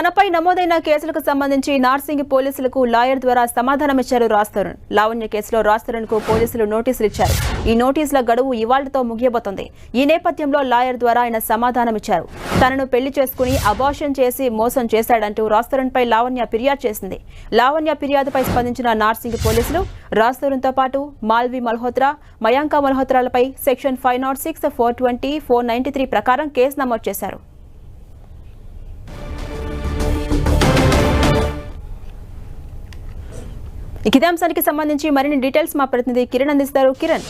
తనపై నమోదైన కేసులకు సంబంధించి నార్సింగ్ పోలీసులకు లాయర్ ద్వారా సమాధానమిచ్చారు రాస్తరుణ్ లావణ్య కేసులో రాస్తరుణ్కు పోలీసులు నోటీసులు ఇచ్చారు. ఈ నోటీసుల గడువు ఇవాళ్ళతో ముగియబోతోంది. ఈ నేపథ్యంలో లాయర్ ద్వారా ఆయన సమాధానమిచ్చారు. తనను పెళ్ళి చేసుకుని అబార్షన్ చేసి మోసం చేశాడంటూ రాస్తరుణ్ పై లావణ్య ఫిర్యాదు చేసింది. లావణ్య ఫిర్యాదుపై స్పందించిన నార్సింగ్ పోలీసులు రాస్తరుణ్తో పాటు Malvi Malhotra Mayank మల్హోత్రాలపై section five nought six four twenty four ninety three ప్రకారం కేసు నమోదు చేశారు. ఇక ఇదే అంశానికి సంబంధించి మరిన్ని డీటెయిల్స్ మా ప్రతినిధి కిరణ్ అందిస్తారు. కిరణ్.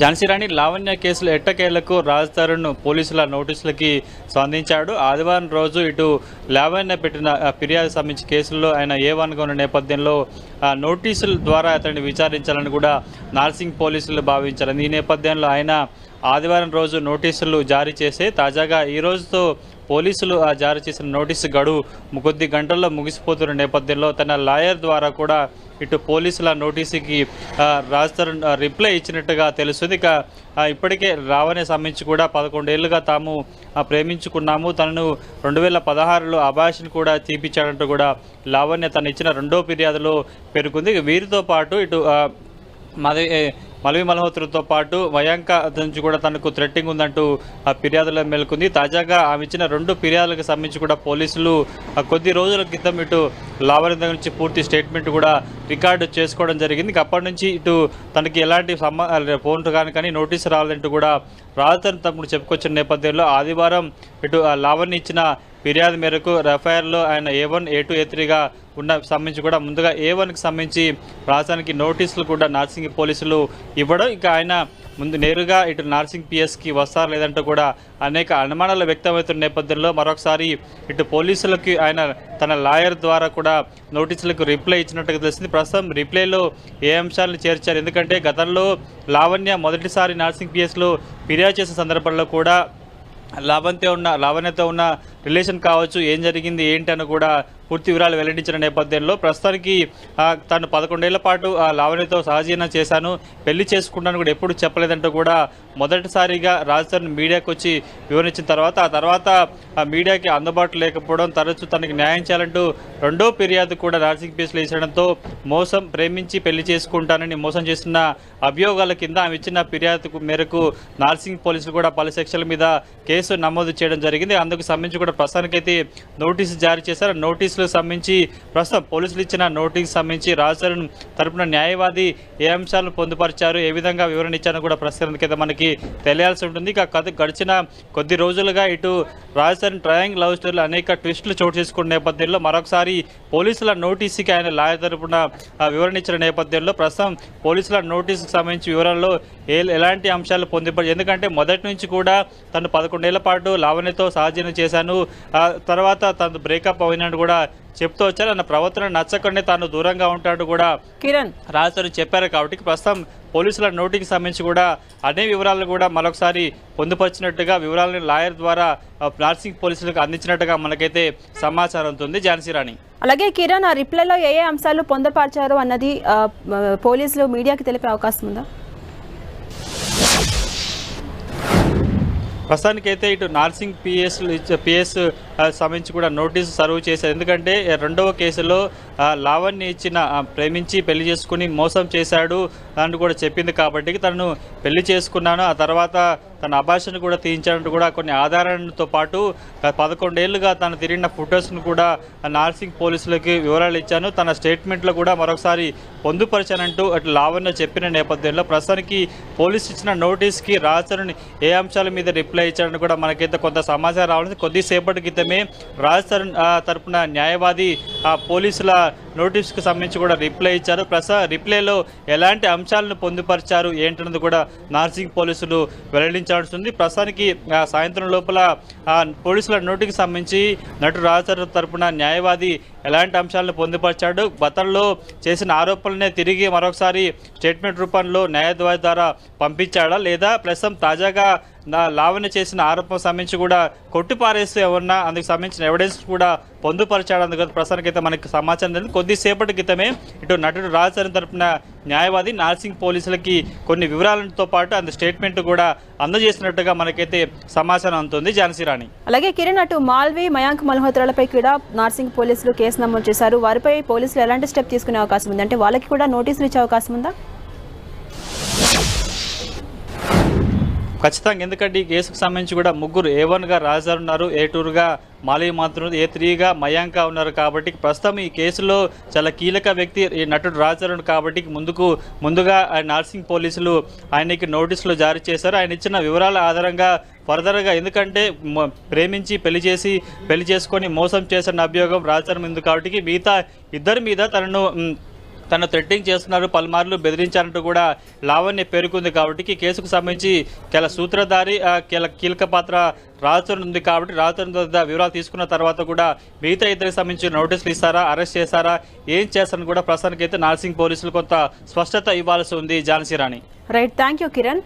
ఝాన్సీరాణి లావణ్య కేసులో ఎట్టకేలకు రాజ్ తరుణ్ పోలీసుల నోటీసులకి స్పందించాడు. ఆదివారం రోజు ఇటు లావణ్య పెట్టిన ఫిర్యాదు సంబంధించి కేసుల్లో ఆయన ఏ వన్గా ఉన్న నేపథ్యంలో నోటీసుల ద్వారా అతన్ని విచారించాలని కూడా నార్సింగ్ పోలీసులు భావించారు. ఈ నేపథ్యంలో ఆయన ఆదివారం రోజు నోటీసులు జారీ చేసి తాజాగా ఈ రోజుతో పోలీసులు ఆ జారీ చేసిన నోటీసు గడువు కొద్ది గంటల్లో ముగిసిపోతున్న నేపథ్యంలో తన లాయర్ ద్వారా కూడా ఇటు పోలీసుల నోటీసుకి ఆ, రాజ్ తరుణ్ రిప్లై ఇచ్చినట్టుగా తెలుస్తుంది. ఇక ఇప్పటికే రావణ్య సంబంధించి కూడా పదకొండేళ్ళుగా తాము ప్రేమించుకున్నాము. తనను రెండు వేల పదహారులో అభాషను కూడా తీపిచ్చాడంటూ కూడా లావణ్య తను ఇచ్చిన రెండో ఫిర్యాదులో పేర్కొంది. వీరితో పాటు ఇటు ఆ, మలవి మల్హోత్రతో పాటు మయాంక నుంచి కూడా తనకు థ్రెట్టింగ్ ఉందంటూ ఆ ఫిర్యాదులో మేల్కొంది. తాజాగా ఆమె ఇచ్చిన రెండు ఫిర్యాదులకు సంబంధించి కూడా పోలీసులు కొద్ది రోజుల క్రితం ఇటు లావరింద దగ్గర నుంచి పూర్తి స్టేట్మెంట్ కూడా రికార్డు చేసుకోవడం జరిగింది. అప్పటి నుంచి ఇటు తనకి ఎలాంటి సమ్మ ఫోన్ కానీ కానీ నోటీసు రావాలంటూ కూడా రాజధాని తమ్ముడు చెప్పుకొచ్చిన నేపథ్యంలో ఆదివారం ఇటు ఆ లావణ్య ఇచ్చిన ఫిర్యాదు మేరకు ఎఫ్ఐఆర్లో ఆయన ఏ వన్ ఏ టూ ఏ త్రీగా ఉన్న సంబంధించి కూడా ముందుగా ఏ వన్కి సంబంధించి రాజధానికి నోటీసులు కూడా నార్సింగ్ పోలీసులు ఇవ్వడం. ఇంకా ఆయన ముందు నేరుగా ఇటు నార్సింగ్ పిఎస్కి వస్తారు లేదంటూ కూడా అనేక అనుమానాలు వ్యక్తమవుతున్న నేపథ్యంలో మరొకసారి ఇటు పోలీసులకి ఆయన తన లాయర్ ద్వారా కూడా నోటీసులకు రిప్లై ఇచ్చినట్టుగా తెలిసింది. ప్రస్తుతం రిప్లైలో ఏ అంశాలను చేర్చారు? ఎందుకంటే గతంలో లావణ్య మొదటిసారి నార్సింగ్ పిఎస్లో ఫిర్యాదు చేసిన సందర్భంలో కూడా లావణ్యతో ఉన్న లావణ్యతో ఉన్న రిలేషన్ కావచ్చు ఏం జరిగింది ఏంటి అని కూడా పూర్తి వివరాలు వెల్లడించిన నేపథ్యంలో ప్రస్తుతానికి తను పదకొండేళ్ళ పాటు ఆ లావణ్యతో సహజీవనం చేశాను పెళ్ళి చేసుకుంటాను కూడా ఎప్పుడు చెప్పలేదంటూ కూడా మొదటిసారిగా రాజధాని మీడియాకు వచ్చి వివరించిన తర్వాత ఆ తర్వాత ఆ మీడియాకి అందుబాటు లేకపోవడం తరచూ తనకి న్యాయం చేయాలంటూ రెండో ఫిర్యాదు కూడా రాజకీయ పీస్లో ఇచ్చడంతో మోసం ప్రేమించి పెళ్ళి చేసుకుంటానని మోసం చేస్తున్న అభియోగాల కింద ఆమె ఇచ్చిన ఫిర్యాదు మేరకు నార్సింగ్ పోలీసులు కూడా పలు సెక్షన్ల మీద కేసు నమోదు చేయడం జరిగింది. అందుకు సంబంధించి కూడా ప్రస్తుతానికైతే నోటీసు జారీ చేశారు. నోటీసులకు సంబంధించి ప్రస్తుతం పోలీసులు ఇచ్చిన నోటీసు సంబంధించి రాజధాని తరపున న్యాయవాది ఏ అంశాలను పొందుపరిచారు ఏ విధంగా వివరణ ఇచ్చారో కూడా ప్రస్తుతానికైతే మనకి తెలియాల్సి ఉంటుంది. ఇక కథ గడిచిన కొద్ది రోజులుగా ఇటు రాజధాని ట్రయాంగ్ లవ్ స్టోరీలో అనేక ట్విస్టులు చోటు చేసుకున్న నేపథ్యంలో మరొకసారి పోలీసుల నోటీసుకి ఆయన లాయర్ తరపున వివరణ ఇచ్చిన నేపథ్యంలో ప్రస్తుతం పోలీసుల నోటీసుకు సంబంధించి వివరాల్లో ఏ ఎలాంటి అంశాలు పొందుపరి ఎందుకంటే మొదటి నుంచి కూడా తను పదకొండేళ్ళ పాటు లావణ్యతో సహజీవనం చేశాను. ఆ తర్వాత తను బ్రేకప్ అయినట్టు కూడా చెప్తూ వచ్చారు. అన్న ప్రవర్తన నచ్చకుండానే తాను దూరంగా ఉంటాడు కూడా కిరణ్. రాజధాని చెప్పారు కాబట్టి ప్రస్తుతం పోలీసుల నోటికి సంబంధించి కూడా అనే వివరాలను కూడా మరొకసారి పొందుపరిచినట్టుగా వివరాలను లాయర్ ద్వారా నార్సింగ్ పోలీసులకు అందించినట్టుగా మనకైతే సమాచారం ఉంటుంది. ఝాన్సీ రాణి. అలాగే కిరణ్ ఆ రిప్లైలో ఏ ఏ అంశాలు పొందుపరిచారు అన్నది పోలీసులు మీడియాకి తెలిపే అవకాశం ఉందా? ప్రస్తుతానికైతే ఇటు నార్సింగ్ పిఎస్ పిఎస్ సంబంధించి కూడా నోటీసు సర్వ్ చేశారు. ఎందుకంటే రెండవ కేసులో ఆ, లావణ్య ఇచ్చిన ప్రేమించి పెళ్ళి చేసుకుని మోసం చేశాడు అని కూడా చెప్పింది కాబట్టి తనను పెళ్ళి చేసుకున్నాను. ఆ తర్వాత తన అభాషను కూడా తీయించాడంటూ కూడా కొన్ని ఆధారాలతో పాటు పదకొండేళ్ళుగా తను తిరిగిన ఫొటోస్ను కూడా నార్సింగ్ పోలీసులకి వివరాలు ఇచ్చాను. తన స్టేట్మెంట్లో కూడా మరొకసారి పొందుపరిచానంటూ అటు లావణ్య చెప్పిన నేపథ్యంలో ప్రస్తుతానికి పోలీసు ఇచ్చిన నోటీస్కి రాజధాని ఏ అంశాల మీద రిప్లై ఇచ్చారని కూడా మనకైతే కొంత సమాచారం రావడం కొద్దిసేపటి చేయడమే రాజధాని తరపున న్యాయవాది ఆ పోలీసుల నోటీస్కి సంబంధించి కూడా రిప్లై ఇచ్చారు. ప్రస్తుతం రిప్లైలో ఎలాంటి అంశాలను పొందుపరిచారు ఏంటన్నది కూడా నార్సింగ్ పోలీసులు వెల్లడించాల్సింది ప్రస్తుతానికి సాయంత్రం లోపల పోలీసుల నోటికి సంబంధించి నటు రాజధాని తరపున న్యాయవాది ఎలాంటి అంశాలను పొందుపరిచాడు గతంలో చేసిన ఆరోపణలనే తిరిగి మరొకసారి స్టేట్మెంట్ రూపంలో న్యాయవాది ద్వారా పంపించాడా లేదా ప్రస్తుతం తాజాగా లావణ్య చేసిన ఆరోపణ సంబంధించి కూడా కొట్టిపారేస్తూ ఎవరన్నా అందుకు సంబంధించిన ఎవిడెన్స్ కూడా పొందుపరచాడు. అందుకు ప్రస్తుతానికైతే మనకి సమాచారం తెలియదు. కొద్దిసేపటి క్రితమే ఇటు నటుడు రాజధాని తరపున న్యాయవాది నార్సింగ్ పోలీసులకి కొన్ని వివరాలతో పాటు అందు స్టేట్మెంట్ కూడా అందజేసినట్టుగా మనకైతే సమాచారం అందుతుంది. ఝాన్సీ రాణి. అలాగే కిరణ్ అటు మాల్వి మయాంక్ మల్హోత్రాలపై కూడా నార్సింగ్ పోలీసులు కేసు నమోదు చేశారు. వారిపై పోలీసులు ఎలాంటి స్టెప్ తీసుకునే అవకాశం ఉంది? అంటే వాళ్ళకి కూడా నోటీసులు ఇచ్చే అవకాశం ఉందా? ఖచ్చితంగా. ఎందుకంటే ఈ కేసుకు సంబంధించి కూడా ముగ్గురు ఏ వన్గా రాజారు ఉన్నారు ఏ టూర్గా మాలవి మాత్రం ఏ త్రీగా మయాంక ఉన్నారు కాబట్టి ప్రస్తుతం ఈ కేసులో చాలా కీలక వ్యక్తి ఈ నటుడు రాజారు కాబట్టి ముందుకు ముందుగా నార్సింగ్ నర్సింగ్ పోలీసులు ఆయనకి నోటీసులు జారీ చేశారు. ఆయన ఇచ్చిన వివరాల ఆధారంగా ఫర్దర్గా ఎందుకంటే ప్రేమించి పెళ్ళి చేసి పెళ్ళి చేసుకొని మోసం చేసిన అభియోగం రాజారు ఉంది కాబట్టి మిగతా ఇద్దరి మీద తనను తను థ్రెట్టింగ్ చేస్తున్నారు పలుమార్లు బెదిరించారంటూ కూడా లావణ్య పేర్కొంది కాబట్టి కేసుకు సంబంధించి కెల సూత్రధారి కీలక పాత్ర రాజచరణ్ ఉంది కాబట్టి రాజచరణ్ వద్ద వివరాలు తీసుకున్న తర్వాత కూడా మిగతా ఇద్దరికి సంబంధించి నోటీసులు ఇస్తారా అరెస్ట్ చేశారా ఏం చేస్తారని కూడా ప్రస్తుతానికైతే నార్సింగ్ పోలీసులు కొంత స్పష్టత ఇవ్వాల్సి ఉంది Jhansi Rani. Right thank you Kiran